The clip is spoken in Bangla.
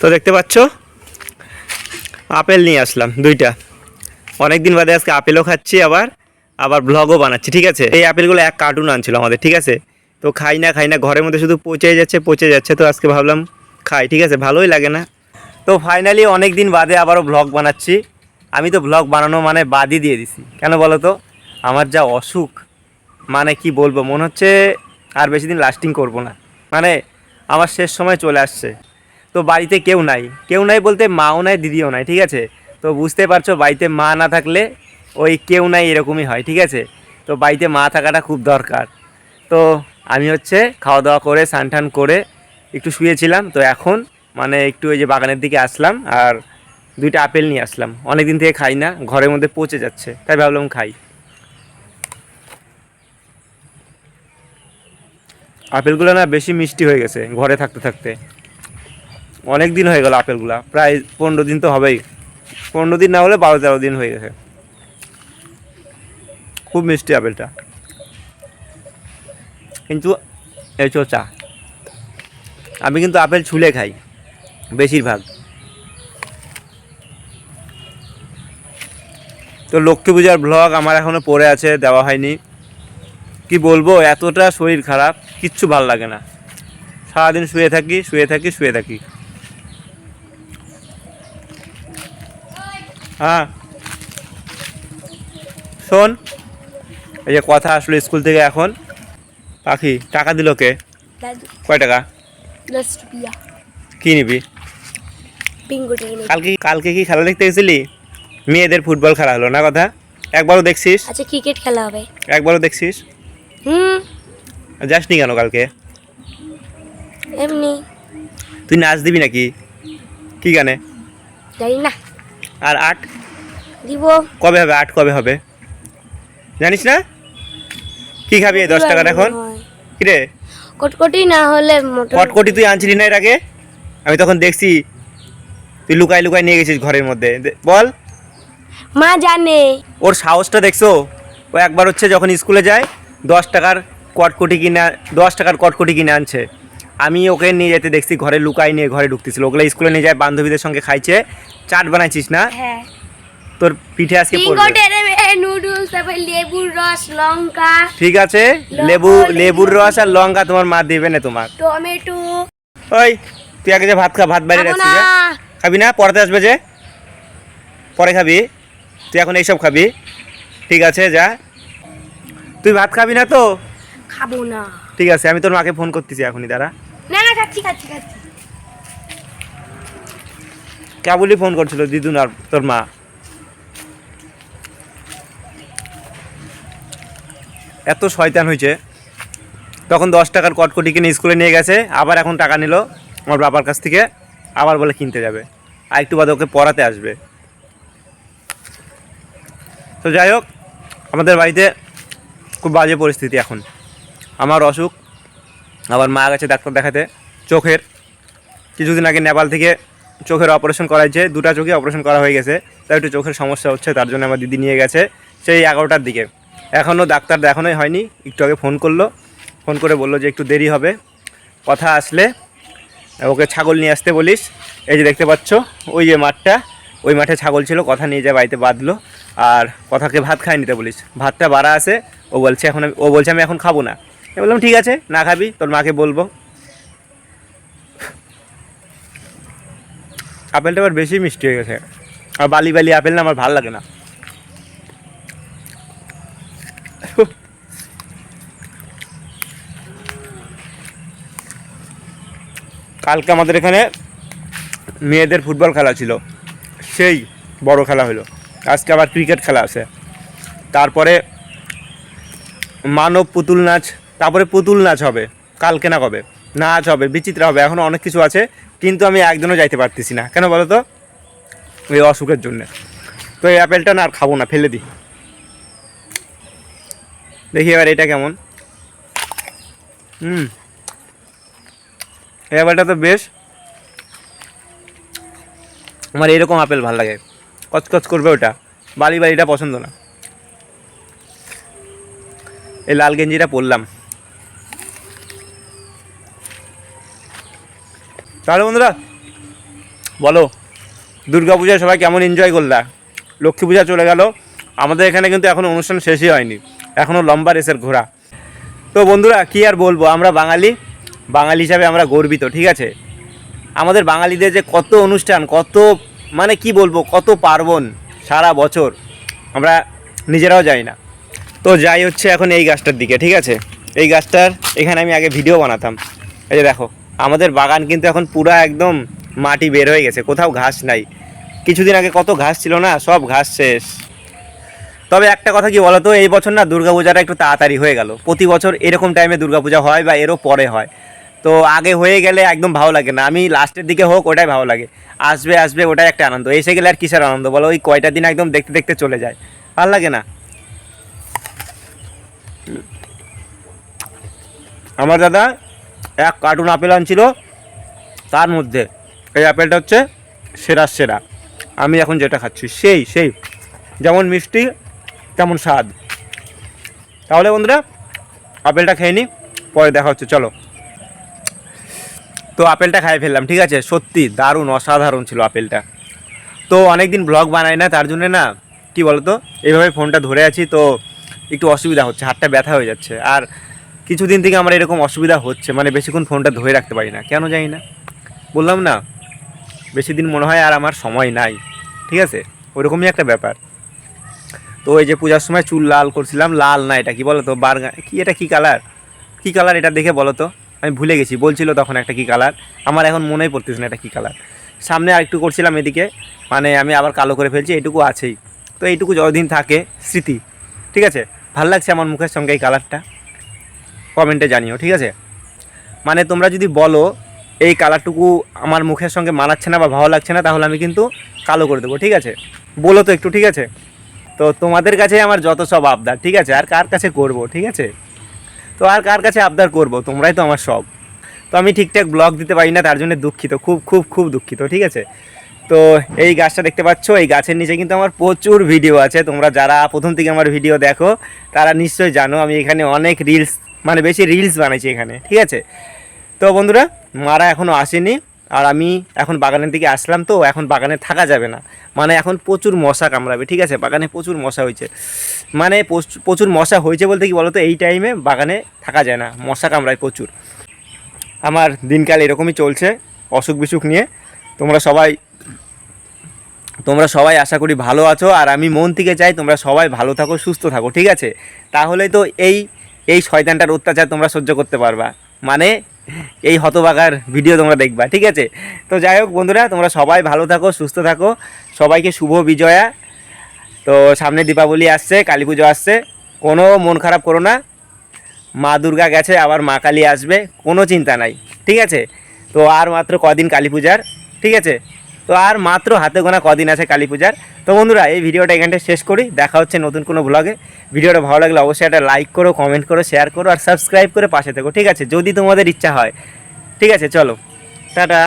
তো দেখতে পাচ্ছ? আপেল নিয়ে আসলাম, দুইটা। অনেক দিন বাদে আজকে আপেলও খাচ্ছি আবার আবার ব্লগও বানাচ্ছি, ঠিক আছে? এই আপেলগুলো এক কার্টুন আনছিল আমাদের, ঠিক আছে? তো খাই না খাই না, ঘরের মধ্যে শুধু পচে যাচ্ছে পচে যাচ্ছে, তো আজকে ভাবলাম খাই, ঠিক আছে? ভালোই লাগে না। তো ফাইনালি অনেক দিন বাদে আবারও ব্লগ বানাচ্ছি। আমি তো ব্লগ বানানো মানে বাদই দিয়ে দিছি। কেন বলো তো? আমার যা অসুখ মানে কি বলব, মনে হচ্ছে আর বেশি দিন লাস্টিং করব না। মানে আমার শেষ সময় চলে আসছে। তো বাড়িতে কেউ নাই। কেউ নাই বলতে মাও নাই, দিদিও নাই, ঠিক আছে? তো বুঝতে পারছ, বাড়িতে মা না থাকলে ওই কেউ নাই এরকমই হয়, ঠিক আছে? তো বাড়িতে মা থাকাটা খুব দরকার। তো আমি হচ্ছে খাওয়া দাওয়া করে, স্নান করে একটু শুয়েছিলাম। তো এখন মানে একটু ওই যে বাগানের দিকে আসলাম আর দুইটা আপেল নিয়ে আসলাম। অনেক দিন থেকে খাই না, ঘরের মধ্যে পচে যাচ্ছে, তাই ভাবলাম খাই। আপেলগুলো না বেশি মিষ্টি হয়ে গেছে, ঘরে থাকতে থাকতে। অনেক দিন হয়ে গেল আপেলগুলা। প্রায় পনেরো দিন তো হবেই। পনেরো দিন না হলে বারো তেরো দিন হয়ে গেছে। খুব মিষ্টি আপেলটা। কিন্তু এই চোচা আমি কিন্তু আপেল ছুলে খাই, বেশিরভাগ। তো লক্ষ্মী পূজার ব্লগ আমার এখনও পড়ে আছে, দেওয়া হয়নি। কি বলব, এতটা শরীর খারাপ, কিচ্ছু ভালো লাগে না। সারাদিন শুয়ে থাকি শুয়ে থাকি শুয়ে থাকি। হ্যাঁ। শোন এই যে কথা আসলো স্কুল থেকে এখন পাখি টাকা দিল কে? কয় টাকা? কি নিবি? কালকে কালকে কি খেলা দেখতে গেছিলি? মেয়েদের ফুটবল খেলা হলো না কথা? একবারও দেখছিস? আচ্ছা ক্রিকেট খেলা হবে। একবারও দেখছিস? হুম। যাসনি কেন কালকে? এমনি। তুই নাচ দিবি নাকি? কি গানে? জানি না। আর আট? দিব। কবে হবে? আট কবে হবে? জানিস না? কি খাবি এই দশ টাকার এখন? কিরে কটকটি না হলে মোটর কটকটি তুই আনছিলি না এর আগে? আমি তখন দেখছি তুই লুকাই লুকাই নিয়ে গেছিস ঘরের মধ্যে। বল। মা জানে। ওর সাহসটা দেখছ? ও একবার হচ্ছে যখন স্কুলে যায় দশ টাকার কটকটি কিনে দশ টাকার কটকটি কিনে আনছে। আমি ওকে নিয়ে যেতে দেখছি ঘরে লুকাই নিয়ে ঘরে ঢুকতেছিল। ওগুলো স্কুলে নিয়ে যায় বান্ধবীদের সঙ্গে খাইছে চাট বানাইছিস না? হ্যাঁ। তোর পিঠে আজকে পড়বে। নুডলস তারপর লেবুর রস লঙ্কা। ঠিক আছে লেবু লেবুর রস আর লঙ্কা তোমার মা দেবে না তোমার। টমেটো। ওই তুই আগে যে ভাত খা ভাত বাইরে রাখছিস খাবি না? পড়াতে আসবে যে? পরে খাবি। তুই এখন এইসব খাবি। ঠিক আছে যা। তুই ভাত খাবি না তো? খাব না। ঠিক আছে আমি তোর মাকে ফোন করতেছি এখনই দাঁড়া। খাচ্ছি কেবলই ফোন করছিল দিদুন আর তোর মা। এত শয়তান হয়েছে। তখন দশ টাকার কটকটি কিনে স্কুলে নিয়ে গেছে, আবার এখন টাকা নিল আমার বাবার কাছ থেকে, আবার বলে কিনতে যাবে। আর একটু বাদে ওকে পড়াতে আসবে। তো যাই হোক, আমাদের বাড়িতে খুব বাজে পরিস্থিতি এখন। আমার অসুখ আবার মা গেছে ডাক্তার দেখাতে। চোখের। কিছুদিন আগে নেপাল থেকে চোখের অপারেশন করাইছে দুটা চোখে অপারেশন করা হয়ে গেছে তাই একটু চোখের সমস্যা হচ্ছে, তার জন্য আমার দিদি নিয়ে গেছে সেই এগারোটার দিকে। এখনও ডাক্তার দেখানোই হয়নি, একটু আগে ফোন করল। ফোন করে বলল যে একটু দেরি হবে, কথা আসলে। ওকে ছাগল নিয়ে আসতে বলিস, এই যে দেখতে পাচ্ছ, ওই যে মাঠটা, ওই মাঠে ছাগল ছিল, কথা নিয়ে যায় বাড়িতে বাঁধলো। আর কথাকে ভাত খাই নিতে বলিস, ভাতটা বাড়া আছে, ও বলছে এখন ও বলছে আমি এখন খাব না। বললাম, ঠিক আছে, না খাবি, তোর মাকে বলব। আপেলটা আবার বেশি মিষ্টি হয়ে গেছে। আর বালি বালি আপেল না আমার ভালো লাগে না। কালকে আমাদের এখানে মেয়েদের ফুটবল খেলা ছিল। সেই বড় খেলা হলো। আজকে আবার ক্রিকেট খেলা আছে। তারপরে মানব পুতুল নাচ, তারপরে পুতুল নাচ হবে। কালকে না কবে? নাচ হবে, বিচিত্রা হবে। এখনও অনেক কিছু আছে। কিন্তু আমি একদিনও যাইতে পারতেছি না। কেন বলো তো এই অসুখের জন্যে। তো এই অ্যাপেলটা না আর খাব না, ফেলে দিই। দেখি এবার এটা কেমন। হুম। এই অ্যাপেলটা তো বেশ। আমার এরকম আপেল ভালো লাগে। কচকচ করবে ওটা। বালি বালিটা পছন্দ না। এই লাল গেঞ্জিটা পরলাম। তাহলে বন্ধুরা, বলো, দুর্গা পূজা সবাই কেমন এনজয় করলা? লক্ষ্মী পূজা চলে গেল। আমাদের এখানে কিন্তু এখনও অনুষ্ঠান শেষই হয়নি। এখনও লম্বা রেসের ঘোরা তো বন্ধুরা, কী আর বলব? আমরা বাঙালি। বাঙালি হিসাবে আমরা গর্বিত, ঠিক আছে? আমাদের বাঙালিদের যে কত অনুষ্ঠান, কত মানে কি বলব, কত পার্বণ সারা বছর আমরা নিজেরাও যাই না। তো যাই হচ্ছে এখন এই গাছটার দিকে, ঠিক আছে? এই গাছটার, এখানে আমি আগে ভিডিও বানাতাম। এই যে দেখো আমাদের বাগান কিন্তু এখন পুরা একদম মাটি বের হয়ে গেছে, কোথাও ঘাস নাই। কিছুদিন আগে কত ঘাস ছিল না, সব ঘাস শেষ। তবে একটা কথা কি বলতো, এই বছর না দুর্গাপূজাটা একটু তাড়াতাড়ি হয়ে গেল। প্রতি বছর এরকম টাইমে দুর্গাপূজা হয় বা এরও পরে হয়। তো আগে হয়ে গেলে একদম ভালো লাগে না। আমি লাস্টের দিকে হোক, ওটাই ভালো লাগে। আসবে আসবে, ওটাই একটা আনন্দ। এসে গেলে আর কিসের আনন্দ? বলো, ওই কয়টা দিন একদম দেখতে দেখতে চলে যায়। ভালো লাগে না? আমার দাদা এক কার্টুন আপেল আনছিল, তার মধ্যে এই আপেলটা হচ্ছে সেরা সেরা। আমি এখন যেটা খাচ্ছি, সেই সেই। যেমন মিষ্টি, তেমন স্বাদ। তাহলে বন্ধুরা আপেলটা খেয়ে নিই পরে দেখা হচ্ছে, চলো। তো আপেলটা খাই ফেললাম, ঠিক আছে? সত্যি দারুণ, অসাধারণ ছিল আপেলটা তো অনেক দিন ব্লগ বানাই না, তার জন্য না, কি বলতো? এইভাবে ফোনটা ধরে আছি, তো একটু অসুবিধা হচ্ছে, হাতটা ব্যথা হয়ে যাচ্ছে। আর কিছুদিন থেকে আমার এরকম অসুবিধা হচ্ছে মানে বেশিক্ষণ ফোনটা ধরে রাখতে পারি না। কেন জানি না? বললাম না, বেশি দিন মনে হয় আর আমার সময় নাই, ঠিক আছে? ওরকমই একটা ব্যাপার। তো এই যে পূজার সময় চুল লাল করছিলাম, লাল না এটা কি বলো তো কি এটা কি কালার? কি কালার এটা দেখে বলো তো? আমি ভুলে গেছি, বলছিল তখন একটা কি কালার। আমার এখন মনেই পড়তেছে না এটা কি কালার। সামনে আরেকটু করছিলাম এদিকে মানে আমি আবার কালো করে ফেলছি এইটুকু আছেই। তো এইটুকু যতদিন থাকে স্মৃতি, ঠিক আছে? ভালো লাগছে আমার মুখের সঙ্গে এই কালারটা। কমেন্টে জানিও, ঠিক আছে? মানে তোমরা যদি বলো, এই কালারটুকু আমার মুখের সঙ্গে মানাচ্ছে না বা ভালো লাগছে না, তাহলে আমি কিন্তু কালো করে দেবো, ঠিক আছে? বলো তো একটু, ঠিক আছে? তো তোমাদের কাছে আমার যত সব আবদার, ঠিক আছে? আর কার কাছে করব, ঠিক আছে? তো আর কার কাছে আবদার করব? তোমরাই তো আমার সব। তো আমি ঠিকঠাক ব্লগ দিতে পারি না, তার জন্য দুঃখিত, খুব খুব খুব দুঃখিত, ঠিক আছে? তো এই গাছটা দেখতে পাচ্ছ, এই গাছের নিচে কিন্তু আমার প্রচুর ভিডিও আছে। তোমরা যারা প্রথম থেকে আমার ভিডিও দেখো, তারা নিশ্চয়ই জানো, আমি এখানে অনেক রিলস মানে বেশি রিলস বানাইছি এখানে, ঠিক আছে? তো বন্ধুরা, মারা এখনও আসেনি, আর আমি এখন বাগানের দিকে আসলাম তো, এখন বাগানে থাকা যাবে না। মানে এখন প্রচুর মশা কামড়াবে, ঠিক আছে? বাগানে প্রচুর মশা হয়েছে। মানে প্রচ- প্রচুর মশা হয়েছে বলতে কি বলতো? এই টাইমে বাগানে থাকা যায় না, মশা কামড়ায় প্রচুর। আমার দিনকাল এরকমই চলছে, অসুখ বিসুখ নিয়ে। তোমরা সবাই তোমরা সবাই আশা করি ভালো আছো, আর আমি মন থেকে চাই তোমরা সবাই ভালো থাকো, সুস্থ থাকো, ঠিক আছে? তাহলে তো এই এই শয়তানটার অত্যাচার তোমরা সহ্য করতে পারবা। মানে এই হতবাগার ভিডিও তোমরা দেখবা, ঠিক আছে? তো যাই হোক বন্ধুরা, তোমরা সবাই ভালো থাকো, সুস্থ থাকো। সবাইকে শুভ বিজয়া। তো সামনে দীপাবলি আসছে, কালী পুজো আসছে। কোনো মন খারাপ করো না। মা দুর্গা গেছে, আবার মা কালী আসবে, কোনো চিন্তা নাই, ঠিক আছে? তো আর মাত্র কদিন কালী পূজার, ঠিক আছে? তো আর মাত্র হাতে গোনা কদিন আছে কালী পূজার। তো বন্ধুরা, এই ভিডিওটা এখানটা শেষ করি। দেখা হচ্ছে নতুন কোনো ব্লগে ভিডিওটা ভালো লাগলে অবশ্যই একটা লাইক করো কমেন্ট করো শেয়ার করো, আর সাবস্ক্রাইব করে পাশে থেকো, ঠিক আছে? যদি তোমাদের ইচ্ছা হয়। ঠিক আছে, চলো। টাটা।